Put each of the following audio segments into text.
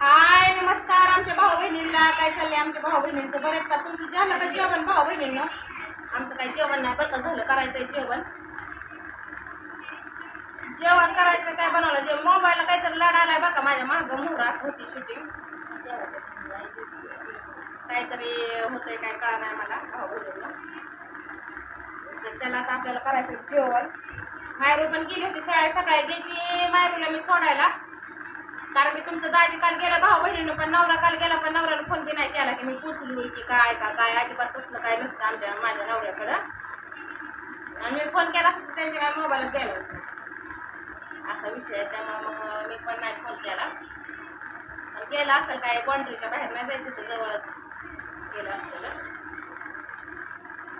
हाय नमस्कार आमच्या भाऊ बहिणींना काय चाललंय आमच्या भाऊ बहिणींचं बरेच का? तुमचं झालं का जेवण भाऊ बहिणींना आमचं काय जेवण नाही. बरं का? झालं करायचंय जेवण. जेवण करायचं काय बनवलं? जेवण मोबाईलला काहीतरी लढा आलाय बरं का माझ्या मागं? मोहर होती शूटिंग काहीतरी होतंय काय कळा नाही मला भाऊ बहिणींनो तर चला आता आपल्याला करायचं जेवण. मायरू पण गेली होती शाळेत. सकाळी गेली. मायरूला मी सोडायला. कारण की तुमचं दाजी काल गेला भाऊ बहिणीनं पण नवरा काल गेला पण नवऱ्याला फोन की नाही केला की मी पोचली होई की काय का काय अजिबात तसलं काय नसतं आमच्या माझ्या नवऱ्याकडं. आणि मी फोन केला असता त्यांच्या काय मोबाईलात गेला नाही. असा विषय आहे त्यामुळे मग मी पण नाही फोन केला. आणि गेला असेल काय बाउंड्रीच्या बाहेर नाही जायचं तर जवळच गेलं असेल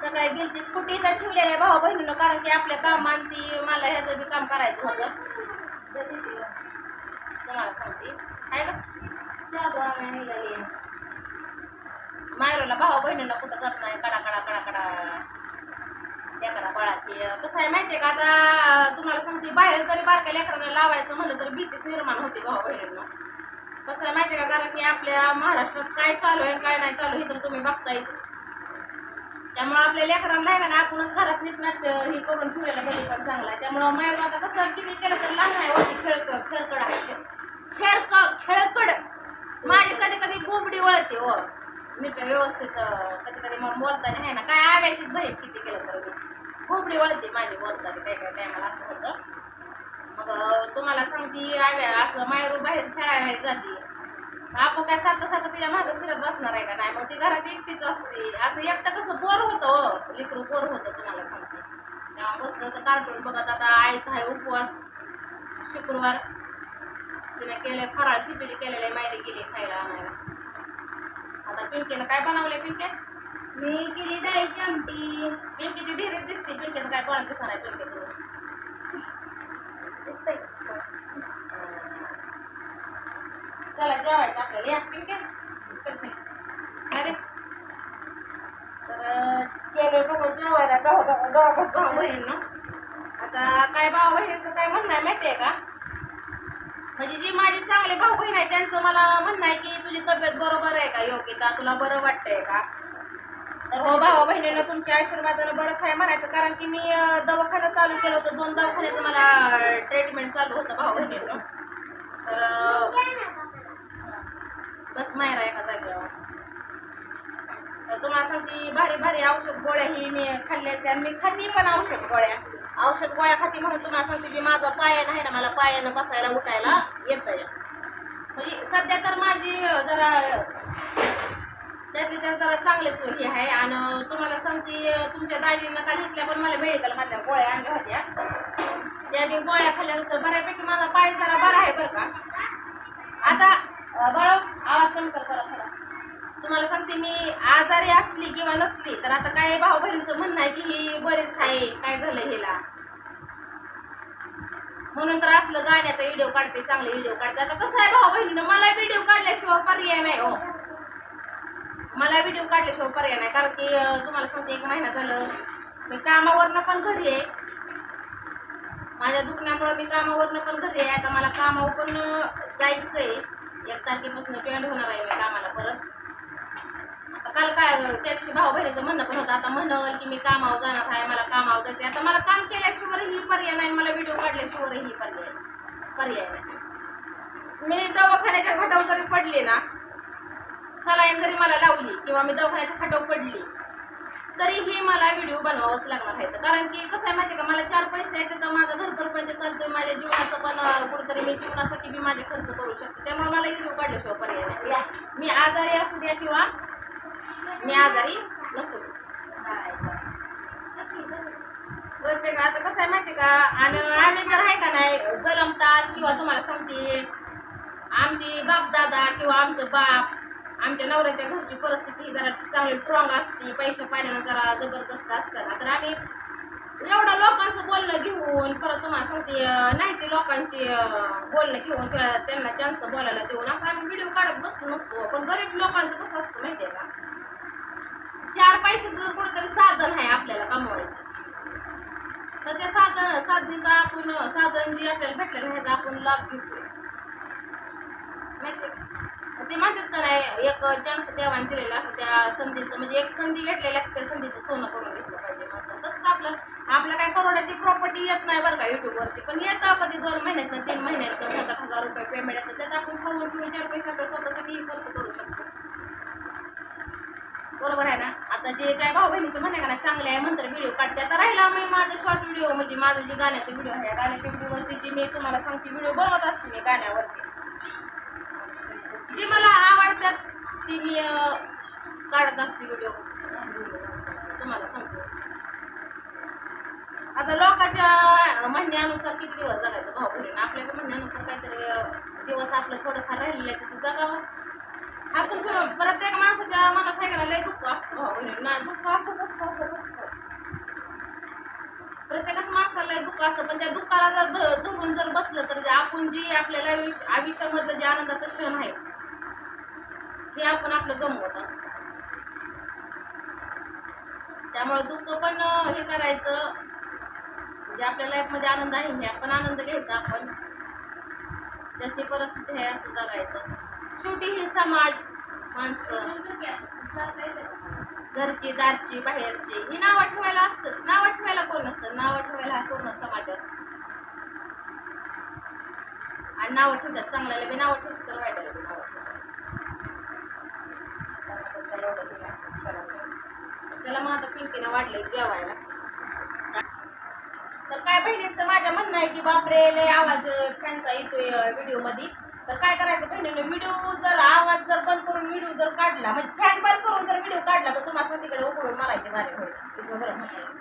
सकाळी गेली ती स्कूटी तर ठेवलेली आहे भाऊ बहिणीनं कारण की आपल्या काम ती मला ह्याचं बी काम करायचं होतं. तुम्हाला सांगते काय ग मायरोला भाऊ बहिणीला कुठं जात नाही? कडा कडा कडा कडा. लेकरा बाळाची. कसं आहे माहितीये का आता? तुम्हाला सांगते बाहेर जरी बारक्या लेकरांना लावायचं म्हणलं तर भीतीच निर्माण होते भाऊ बहिणींना. कसं आहे माहितीये का? कारण की आपल्या महाराष्ट्रात काय चालू आहे काय नाही चालू हे तर तुम्ही बघतायच. त्यामुळं आपल्या लेकरांना आहे ना आपणच घरात नीटनाट हे करून ठेवलेलं कधी पण चांगला आहे. त्यामुळं मायवर आता कसं किती केलं तर लहान आहे होती खेळकड खेळकड आहे खेळक खेळकड. माझी कधी कधी बोबडी वळते हो. नीट व्यवस्थित कधी कधी मग बोलताना आहे ना काय आव्याचीच बाहेर किती केलं तर मी. बोबडी वळते माझी बोलताना काय काय टायमाला असं होतं. मग तुम्हाला सांगते आव्या असं मायरू बाहेर खेळायला जाते. आपण काय सारखं सारखं तिच्या मागं फिरत बसणार आहे का नाही? मग ती घरात एकटीच असते. असं एकटं कसं बोर होतं हो. लेकरू बोर होतं तुम्हाला सांगते. तेव्हा बसलं होतं कार्टून बघत. आता आईचा आहे उपवास शुक्रवार. तिने केले फराळ खिचडी केलेले मायरी गेली खायला आणायला. आता पिंकीनं काय बनवले पिंके? मी केली डाळीची आमटी. पिंकीची ढिरी दिसते. पिंकीचं काय कोणाला दिसणार आहे पिंके तुला दिसतंय. चला जेवायचं आपल्याला. या पिंके. चटणी अरे. तर केलं बघून जेवायला. भाऊ भाऊ भाऊ भाऊ बहीण ना. आता काय भाऊ बहिणीचं काय म्हणणं आहे माहिती आहे का? म्हणजे जी माझी चांगले भाऊ बहीण आहे त्यांचं मला म्हणणं आहे की तुझी तब्येत बरोबर आहे का योगिता? तुला बरं वाटतंय का? तर हो भावा बहिणीनं तुमच्या आशीर्वादानं बरंच आहे म्हणायचं कारण की मी दवाखाना चालू केलं होतं. दोन दवाखान्याचं मला ट्रीटमेंट चालू होतं भाऊ बहिणीनं तर बस माहेर आहे का जागेवर. तर तुम्हाला सांगते भारी भारी औषध गोळ्या ही मी खाल्ल्या त्या मी खाती पण औषध गोळ्या. औषध गोळ्या खाती म्हणून तुम्हाला सांगते की माझं पायानं आहे ना मला पायानं बसायला उठायला येतं म्हणजे सध्या तर माझी जरा त्यातली त्यात जरा चांगलेच हे आहे. आणि तुम्हाला सांगते तुमच्या दाजीनं काल घेतल्या पण मला मेडिकल मधल्या गोळ्या आणल्या होत्या. त्या मी गोळ्या खाल्ल्यानंतर बऱ्यापैकी माझा पाय जरा बरा आहे बरं का. आता बळ आवाज कमी कर करा थोडा. तुम्हाला सांगते मी आजारी असली किंवा नसली तर आता काय भाऊ बहिणीचं म्हणणं आहे की ही बरीच आहे काय झालं हिला. म्हणून तर असलं गाण्याचा व्हिडिओ काढते चांगले व्हिडिओ काढते. आता कसं आहे भाऊ बहिणीनं मला व्हिडिओ काढल्याशिवाय पर्याय नाही हो. मला व्हिडिओ काढल्याशिवाय पर्याय नाही कारण की तुम्हाला सांगते एक महिना झालं मी कामावरनं पण घरी आहे. माझ्या दुखण्यामुळं मी कामावरनं पण घरी आहे. आता मला कामावर पण जायचं आहे एक तारखेपासून जॉईन होणार आहे मी कामाला परत. काल काय त्या दिवशी भाऊ बहिणीचं म्हणणं पण होतं आता म्हणल की मी कामावर जाणार आहे मला कामावर जायचं आता मला काम केल्याशिवाय ही पर्याय नाही मला व्हिडिओ काढल्याशिवाय ही पर्याय पर्याय नाही. मी दवाखान्याच्या खटाव जरी पडले ना सलाईन जरी मला लावली किंवा मी दवाखान्याच्या खटाव पडली तरीही मला व्हिडिओ बनवावंच लागणार आहे. कारण की कसं आहे माहिती का मला चार पैसे आहेत तर माझा घर परपंच चालतोय माझ्या जीवनाचं पण कुठेतरी मी जीवनासाठी मी माझे खर्च करू शकते. त्यामुळे मला व्हिडिओ काढल्याशिवाय पर्याय नाही. मी आजारी असू द्या किंवा मी आजारी नसतो. प्रत्येक आता कसं आहे माहिती आहे का? आणि आम्ही जर आहे का नाही जलमतात किंवा तुम्हाला सांगते. आमची बाप दादा किंवा आमचं बाप आमच्या नवऱ्याच्या घरची परिस्थिती जरा चांगली स्ट्रॉंग असते पैशा पाण्यानं जरा जबरदस्त असतं. ना तर आम्ही एवढं लोकांचं बोलणं घेऊन परत तुम्हाला सांगते नाही ते लोकांचे बोलणं घेऊन किंवा त्यांना चान्स बोलायला देऊन असं आम्ही व्हिडिओ काढत बसतो नसतो. पण गरीब लोकांचं कसं असतं माहिती आहे का? चार पैशाचं जर कुठेतरी साधन आहे आपल्याला कमवायचं. तर त्या साधन साधनेचा आपण साधन जे आपल्याला भेटलेलं ह्याचा आपण लाभ घेतो माहिती आहे का? नाही एक चान्स देवाने दिलेला असं त्या संधीचं म्हणजे एक संधी भेटलेली असते त्या संधीचं सोनं करून घेतलं पाहिजे माणसं तसंच आपलं आपल्या काय करोडाची प्रॉपर्टी येत नाही बरं का युट्यूबवरती पण येतं कधी दोन महिन्यात तीन महिन्यात सात आठ हजार रुपये पेमेंट येतं त्यात आपण खाऊन किंवा चार पैसे आपल्या स्वतःसाठीही खर्च करू शकतो. बरोबर आहे ना? आता जे काय भाऊ बहिणीचं म्हणणं का नाही चांगले आहे म्हणतात व्हिडिओ काढते आता राहिला मी माझं शॉर्ट व्हिडिओ म्हणजे माझं जे गाण्याचे व्हिडिओ आहे गाण्याच्या व्हिडिओवरती जे मी तुम्हाला सांगते व्हिडिओ बनवत असते मी गाण्यावरती. जी मला आवडतात ती मी काढत असते व्हिडिओ तुम्हाला सांगते. आता लोकांच्या म्हणण्यानुसार किती दिवस जगायचं भाऊ बहिणी आपल्याला म्हणण्यानुसार काहीतरी अं, दिवस आपलं थोडंफार राहिलेलं आहे तिथे जगावं हसून खेळून प्रत्येक माणसाच्या मनात आहे का नाही, लय दुःख असतं भाऊ बहीण ना दुःख असतं दुःख असतं दुःख प्रत्येकच माणसाला लय दुःख असतं पण त्या दुःखाला जर ध- धरून जर बसलं तर जे आपण जी आपल्याला आयुष्यामधलं जे आनंदाचं क्षण आहे हे आपण आपलं गमवत असतो. त्यामुळे दुःख पण हे करायचं. जे आपल्या लाईफमध्ये आनंद आहे हे आपण आनंद घ्यायचा आपण. जशी परिस्थिती आहे असं जगायचं. शेवटी ही समाज माणसं. घरची दारची बाहेरची ही नावं ठेवायला असतात. नावं ठेवायला कोण नसतं? नावं ठेवायला हा पूर्ण समाज असतो. नावं ठेवतात चांगल्याला बी नावं ठेवतात तर वाईटाला बी नावं ठेवतात चला मग आता पिंकीनं वाढले जेवायला. तर काय बहिणींचं माझ्या म्हणणं आहे की बापरे लय आवाज फॅनचा येतोय व्हिडिओमध्ये. तर काय करायचं बहिणीने व्हिडिओ जर आवाज जर बंद करून व्हिडिओ जर काढला म्हणजे फॅन बंद करून जर व्हिडिओ काढला तर तुम्हाला तिकडे उकडून मारायचे भारी होईल. इतकं गरम होतं.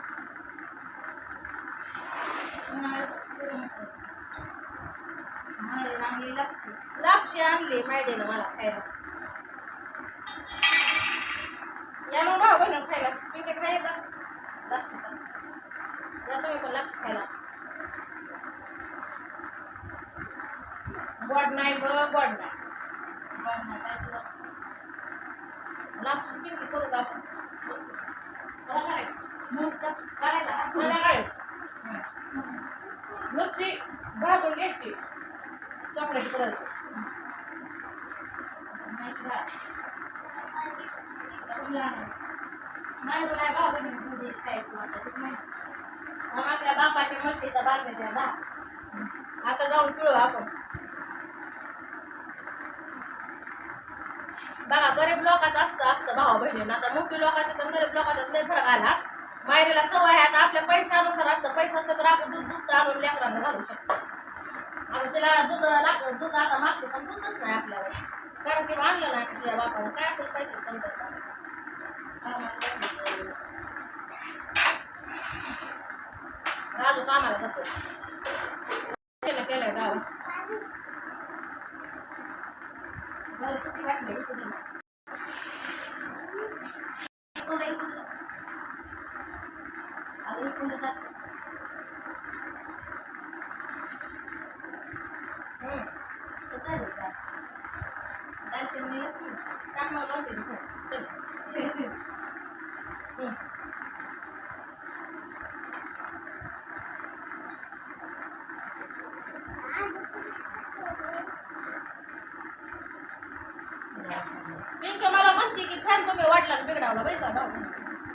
लापशी. आणली ना मला खायला. या मग भाऊ बहिण खायला. पिंके खाय बस. लापशीचा या तुम्ही पण लक्ष खायला. गोड नाही ग गोड नाही. गोड नाही काय तुला पिंकी करू का आपण? करायचं. संध्याकाळी. नुसती भाजून घ्यायची. चॉकलेट कलरची नाही तुला भाऊ बहिणी मग आपल्या बापाची मस्तीचा बांधायच्या ना आता जाऊन पिळू आपण. बघा गरीब लोकांचं असतं असतं भाऊ बहिणी आता मोठी लोकांचं पण गरीब लोकांचा लय फरक आला. मायरीला सवय आहे आता आपल्या पैशानुसार असतं. पैसा असतं तर आपण दूध दुखतं आणून लेकरांना घालू शकतो. आणि तिला दूध लागतं दूध आता मागते पण दूधच नाही आपल्याला कारण की आणलं नाही तिच्या बापानं काय असेल पैसे समजत राजू कामाला जातो केलं केलंय गाव घर किती वाटले किती पिंक मला म्हणते की फॅन तुम्ही वाटला आणि बिघडावला बैसा भाऊ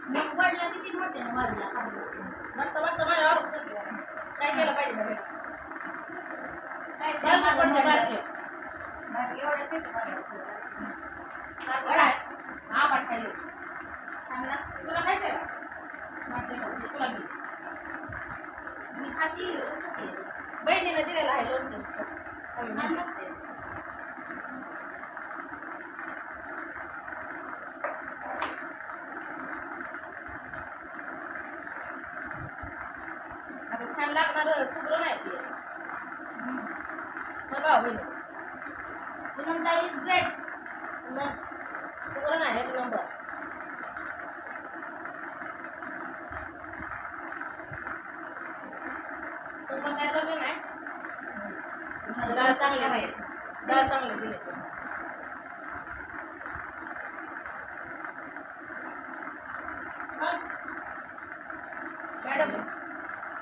मग वडला किती मोठे वाढला मस्त मस्त माझ्या आरोप करते काय केलं पाहिजे बघा. काय बारके पडते, बारके. बाकी एवढ्यासाठी वडा आहे. हा वाट खाली चांगला तुला खायचंय का? मासे खाऊ. तुला घे. मी खाती बहिणीने दिलेलं आहे लोणचं छान लागते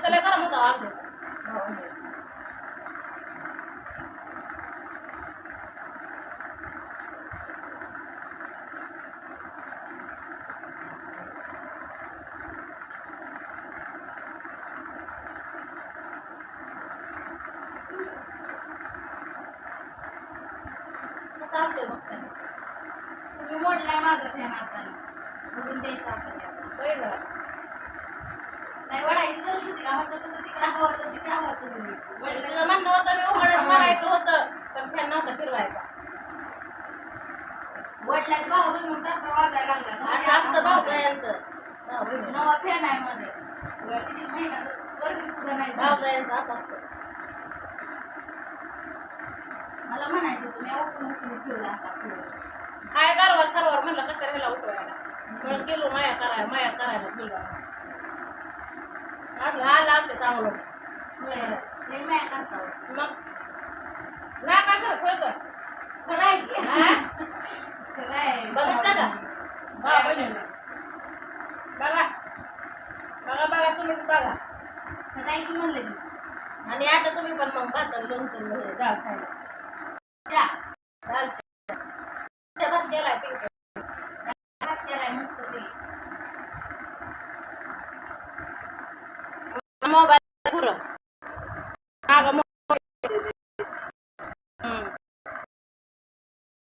त्याला गरम होता अर्धे कसं आणते मग काय तुम्ही मोडलाय माझं बघून द्यायचं नाही वडायची गरज होती का होतं तसं तिकडे हवाचं तिकडे तुम्ही वडिलांना म्हणणं होतं मी उघडत मारायचं होतं पण फॅन नव्हता फिरवायचा वडिलाच भाऊ बनवून वाजायला लागला असं असतं भाऊ नवा फॅन आहे मध्ये किती महिना वर्ष सुद्धा नाही झालं. भाऊजायांचं असं असतं मला म्हणायचं तुम्ही उठून उचलून ठेवला असता पुढे काय गारवा सर्वर म्हणलं कशाला ह्याला उठवायला? म्हणून गेलो माया करायला माया करायला गेलो. आलं आलं आमचं चांगलं. माया करता हो. मग? ना की? हा? खरं आहे. बघितलं का? बघा. बघा बघा तुम्हीच बघा. खरं आहे की म्हणलं आणि आता तुम्ही पण मग भात लोणचं डाळ खायला. भात